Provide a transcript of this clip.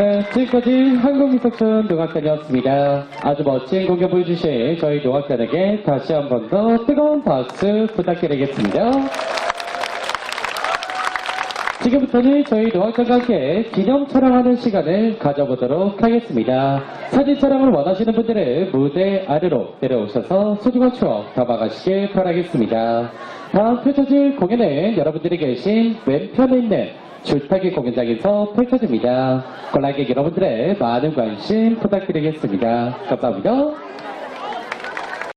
네, 지금까지 한국미석촌 농악단이었습니다. 아주 멋진 공연 보여주신 저희 농악단에게 다시 한 번 더 뜨거운 박수 부탁드리겠습니다. 지금부터는 저희 농악단과 함께 기념 촬영하는 시간을 가져보도록 하겠습니다. 사진 촬영을 원하시는 분들은 무대 아래로 내려오셔서 소중한 추억 담아가시길 바라겠습니다. 다음 펼쳐질 공연은 여러분들이 계신 왼편에 있는 줄타기 공연장에서 펼쳐집니다. 관람객 여러분들의 많은 관심 부탁드리겠습니다. 감사합니다.